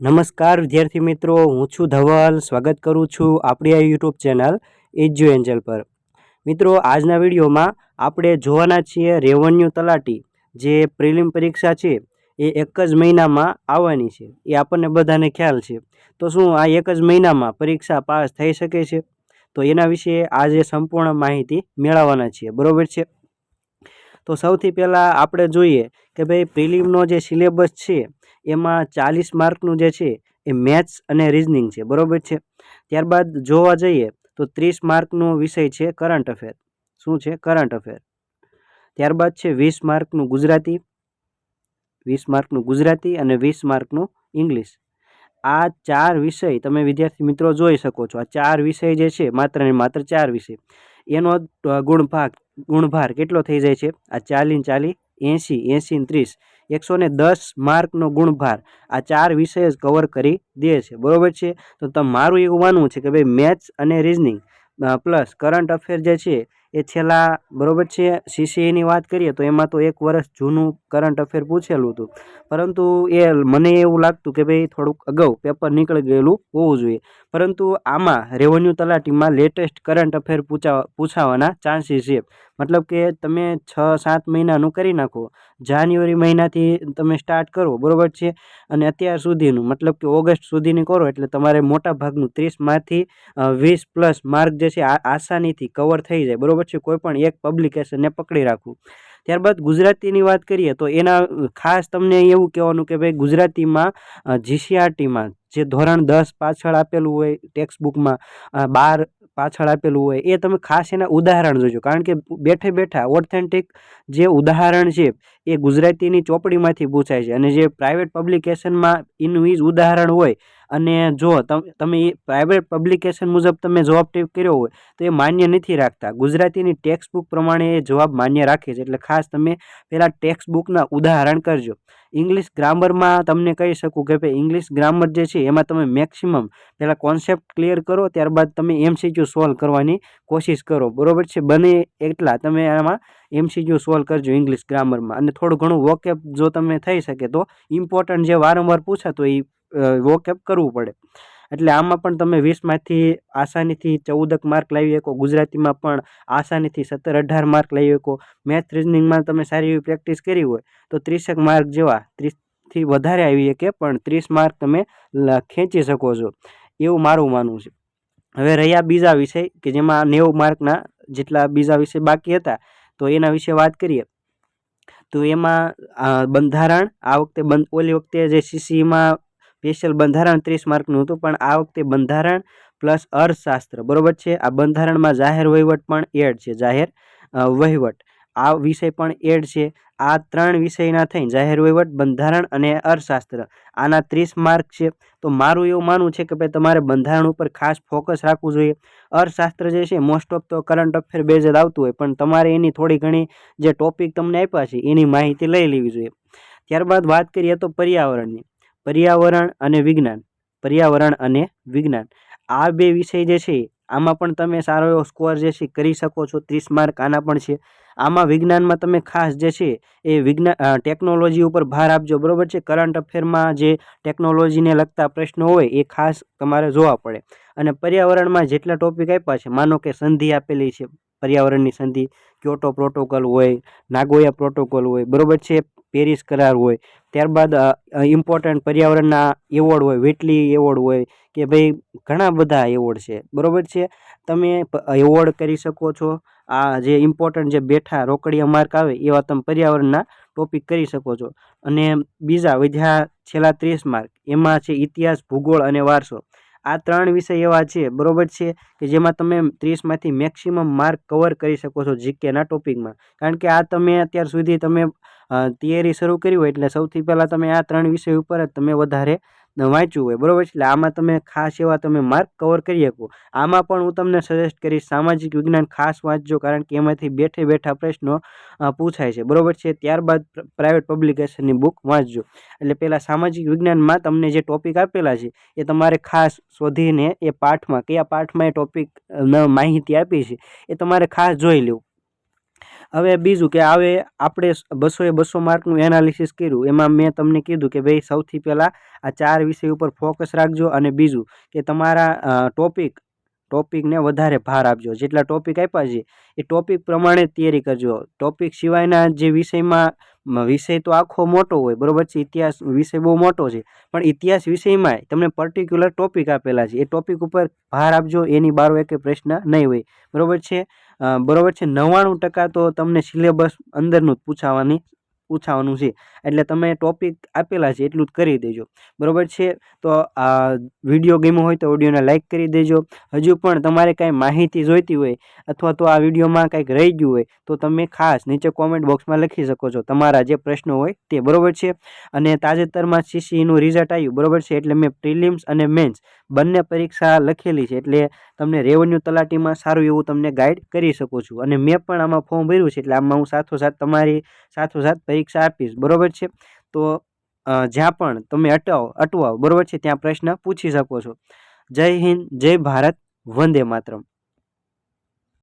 નમસ્કાર, વિદ્યાર્થી મિત્રો. હું છું ધવલ. સ્વાગત કરું છું આપણી આ યુટ્યુબ ચેનલ એજ્યુ એન્જલ પર. મિત્રો, આજના વિડીયોમાં આપણે જોવાના છીએ રેવન્યુ તલાટી. જે પ્રિલિમ પરીક્ષા છે, એ એક જ મહિનામાં આવવાની છે. એ આપણને બધાને ખ્યાલ છે. તો શું આ એક જ મહિનામાં પરીક્ષા પાસ થઈ શકે છે? તો એના વિશે આજે સંપૂર્ણ માહિતી મેળવવાના છીએ. બરાબર છે? તો સૌથી પહેલાં આપણે જોઈએ કે ભાઈ પ્રિલિમનો જે સિલેબસ છે એમાં ચાલીસ માર્કનું જે છે એ મેથ્સ અને રિઝનિંગ છે. બરાબર છે? ત્યારબાદ જોવા જઈએ તો ત્રીસ માર્કનો વિષય છે કરંટ અફેર. શું છે? Current affair. ત્યારબાદ છે વીસ માર્કનું ગુજરાતી, વીસ માર્કનું ગુજરાતી અને વીસ માર્કનું ઇંગ્લિશ. આ ચાર વિષય તમે વિદ્યાર્થી મિત્રો જોઈ શકો છો. આ ચાર વિષય જે છે માત્ર ને માત્ર ચાર વિષય. એનો ગુણભાગ, ગુણભાર કેટલો થઈ જાય છે? આ ચાલીને ચાલી એંસી એંસી ને ત્રીસ. એકસો ને દસ માર્કનો ગુણભાર આ ચાર વિષય જ કવર કરી દે છે. બરાબર છે? તો તમારું એવું માનવું છે કે ભાઈ મેથ્સ અને રિઝનિંગ પ્લસ કરંટ અફેર જે છે એ છેલ્લા બરાબર છે સીસીએની વાત કરીએ તો એમાં તો એક વર્ષ જૂનું કરંટ અફેર પૂછેલું હતું. પરંતુ એ મને એવું લાગતું કે ભાઈ થોડુંક અગાઉ પેપર નીકળી ગયેલું હોવું જોઈએ. પરંતુ આમાં રેવન્યુ તલાટીમાં લેટેસ્ટ કરંટ અફેર પૂછા, પૂછાવાના ચાન્સીસ છે. મતલબ કે તમે છ, સાત મહિનાનું કરી નાખો. જાન્યુઆરી મહિનાથી તમે સ્ટાર્ટ કરો, બરાબર છે? અને અત્યાર સુધીનું, મતલબ કે ઓગસ્ટ સુધીની કરો એટલે તમારે મોટા ભાગનું ત્રીસમાંથી વીસ પ્લસ માર્ક જે છે આસાનીથી કવર થઈ જાય. બરાબર છે કોઈ પણ એક પબ્લિકેશનને પકડી રાખવું. ત્યારબાદ ગુજરાતીની વાત કરીએ તો એના, ખાસ તમને એવું કહેવાનું કે ભાઈ ગુજરાતીમાં જીસીઆરટીમાં જે ધોરણ દસ પાછળ આપેલું હોય ટેક્સ્ટ બુકમાં બાર પાછળ આપેલું હોય, એ તમે ખાસ એના ઉદાહરણ જોજો. કારણ કે બેઠે બેઠા ઓથેન્ટિક જે ઉદાહરણ છે, એ ગુજરાતીની ચોપડીમાંથી પૂછાય છે. અને જે પ્રાઇવેટ પબ્લિકેશનમાં એનું જ ઉદાહરણ હોય અને જો તમે પ્રાઇવેટ પબ્લિકેશન મુજબ તમે જવાબ ટાઈપ કર્યો હોય, તો એ માન્ય નથી રાખતા. ગુજરાતીની ટેક્સ્ટ બુક પ્રમાણે એ જવાબ માન્ય રાખે છે. એટલે ખાસ તમે પહેલાં ટેક્સ્ટ બુકના ઉદાહરણ કરજો. ઇંગ્લિશ ગ્રામરમાં તમને કહી શકું કે ભાઈ ઇંગ્લિશ ગ્રામર જે છે, એમાં તમે મેક્સિમમ પહેલાં કોન્સેપ્ટ ક્લિયર કરો, ત્યારબાદ તમે એમસીક્યુ સોલ્વ કરવાની કોશિશ કરો. બરાબર છે? બને એટલા તમે આમાં એમસીક્યુ સોલ્વ કરજો ઇંગ્લિશ ગ્રામરમાં અને થોડું ઘણું વોકેપ જો તમે થઈ શકે તો ઇમ્પોર્ટન્ટ જે વારંવાર પૂછાતો એ વોકેપ કરવું પડે. એટલે આમાં પણ તમે વીસમાંથી આસાનીથી ચૌદક માર્ક લાવી શકો. ગુજરાતીમાં પણ આસાનીથી સત્તર અઢાર માર્ક લાવી શકો. મેથ રિઝનિંગમાં તમે સારી એવી પ્રેક્ટિસ કરી હોય, તો ત્રીસેક માર્ક જેવા ત્રીસથી વધારે આવી શકે, પણ ત્રીસ માર્ક તમે ખેંચી શકો છો. એવું મારું માનવું છે. હવે રહ્યા બીજા વિષય, કે જેમાં નેવું માર્કના જેટલા બીજા વિષય બાકી હતા, તો એના વિશે વાત કરીએ. તો એમાં બંધારણ, આ વખતે બંધ, ઓલી વખતે જે સીસીમાં સ્પેશિયલ બંધારણ ત્રીસ માર્કનું હતું, પણ આ વખતે બંધારણ પ્લસ અર્થશાસ્ત્ર, બરાબર છે? આ બંધારણમાં જાહેર વહીવટ પણ એડ છે, જાહેર વહીવટ. આ વિષય પણ એડ છે. આ ત્રણ વિષયના થઈને જાહેર વહીવટ, બંધારણ અને અર્થશાસ્ત્ર. આના ત્રીસ માર્ક છે. તો મારું એવું માનવું છે કે ભાઈ તમારે બંધારણ ઉપર ખાસ ફોકસ રાખવું જોઈએ. અર્થશાસ્ત્ર જે છે મોસ્ટ ઓફ તો કરંટ અફેર જ આવતું હોય, પણ તમારે એની થોડી ઘણી જે ટોપિક તમને આપ્યા છે, એની માહિતી લઈ લેવી જોઈએ. ત્યારબાદ વાત કરીએ તો પર્યાવરણની. પર્યાવરણ અને વિજ્ઞાન. પર્યાવરણ અને વિજ્ઞાન. આ બે વિષય જે છે, આમાં પણ તમે સારો એવો સ્કોર જે છે, કરી શકો છો. ત્રીસ માર્ક આના પણ છે. આમાં વિજ્ઞાનમાં તમે ખાસ જે છે, એ વિજ્ઞાન ટેકનોલોજી ઉપર ભાર આપજો. બરાબર છે? કરંટ અફેરમાં જે ટેકનોલોજીને લગતા પ્રશ્નો હોય, એ ખાસ તમારે જોવા પડે. અને પર્યાવરણમાં જેટલા ટોપિક આપ્યા છે, માનો કે સંધિ આપેલી છે. પર્યાવરણની સંધિ ક્યોટો પ્રોટોકોલ હોય નાગોયા પ્રોટોકોલ હોય, બરાબર છે? પેરિસ કરાર હોય, ત્યારબાદ ઇમ્પોર્ટન્ટ પર્યાવરણના એવોર્ડ હોય વેટલી એવોર્ડ હોય, કે ભાઈ ઘણા બધા એવોર્ડ છે. બરાબર છે? તમે એવોર્ડ કરી શકો છો. આ જે ઇમ્પોર્ટન્ટ જે બેઠા રોકડિયા માર્ક આવે, એવા તમે પર્યાવરણના ટોપિક કરી શકો છો. અને બીજા, વધ્યા છેલ્લા ત્રીસ માર્ક એમાં છે ઇતિહાસ, ભૂગોળ અને વારસો. આ ત્રણ વિષય એવા છે, બરાબર છે? કે જેમાં તમે ત્રીસમાંથી મેક્સિમમ માર્ક કવર કરી શકો છો જીકેના ટોપિકમાં કારણ કે આ તમે અત્યાર સુધી તમે તૈયારી શરૂ કરી હોય એટલે સૌથી પહેલાં તમે આ ત્રણ વિષય ઉપર જ તમે વધારે વાંચ્યું હોય, બરાબર એટલે આમાં તમે ખાસ એવા તમે માર્ક કવર કરી શકો. આમાં પણ હું તમને સજેસ્ટ કરીશ, સામાજિક વિજ્ઞાન ખાસ વાંચજો, કારણ કે એમાંથી બેઠે બેઠા પ્રશ્નો પૂછાય છે. બરાબર છે? ત્યારબાદ પ્રાઇવેટ પબ્લિકેશનની બુક વાંચજો. એટલે પહેલાં સામાજિક વિજ્ઞાનમાં તમને જે ટોપિક આપેલા છે, એ તમારે ખાસ શોધીને એ પાઠમાં, કયા પાઠમાં એ ટોપિક માહિતી આપી છે, એ તમારે ખાસ જોઈ લેવું. હવે બીજું કે આવે આપણે બસો એ બસો માર્કનું એનાલિસિસ કર્યું. એમાં મેં તમને કીધું કે ભાઈ સૌથી પહેલાં આ ચાર વિષય ઉપર ફોકસ રાખજો અને બીજું કે તમારા ટોપિક ટોપિકને વધારે ભાર આપજો. જેટલા ટોપિક આપ્યા છે, એ ટોપિક પ્રમાણે તૈયારી કરજો. ટોપિક સિવાયના જે વિષયમાં વિષય તો આખો મોટો હોય, બરાબર છે? ઇતિહાસ વિષય બહુ મોટો છે. પણ ઇતિહાસ વિષયમાંય તમને પર્ટિક્યુલર ટોપિક આપેલા છે. એ ટોપિક ઉપર ભાર આપજો, એની બારો એકે પ્રશ્ન નહીં હોય. બરાબર છે? બરાબર છે? નવ્વાણું ટકા તો તમને સિલેબસ અંદરનું જ પૂછાવાની પૂછાવાનું છે. એટલે તમે ટોપિક આપેલા છે એટલું જ કરી દેજો. બરાબર છે? તો આ વીડિયો ગમ્યો હોય તો ઓડિયોને લાઇક કરી દેજો. હજુ પણ તમારે કાંઈ માહિતી જોઈતી હોય અથવા તો આ વિડીયોમાં કંઈક રહી ગયું હોય તો તમે ખાસ નીચે કોમેન્ટ બોક્સમાં લખી શકો છો તમારા જે પ્રશ્નો હોય તે. બરાબર છે? અને તાજેતરમાં સીસીનું રિઝલ્ટ આવ્યું. બરાબર છે? એટલે મેં પ્રિલિમ્સ અને મેન્સ બંને પરીક્ષા લખેલી છે. એટલે તમને રેવન્યુ તલાટીમાં સારું એવું તમને ગાઈડ કરી શકું છું. અને મેં પણ આમાં ફોર્મ ભર્યું છે, એટલે આમાં હું સાથોસાથ તમારી સાથોસાથ પરીક્ષા આપીશ. બરાબર છે? તો જ્યાં પણ તમે અટવાઓ અટવાઓ બરોબર છે? ત્યાં પ્રશ્ન પૂછી શકો છો. જય હિન્દ, જય ભારત, વંદે માતરમ.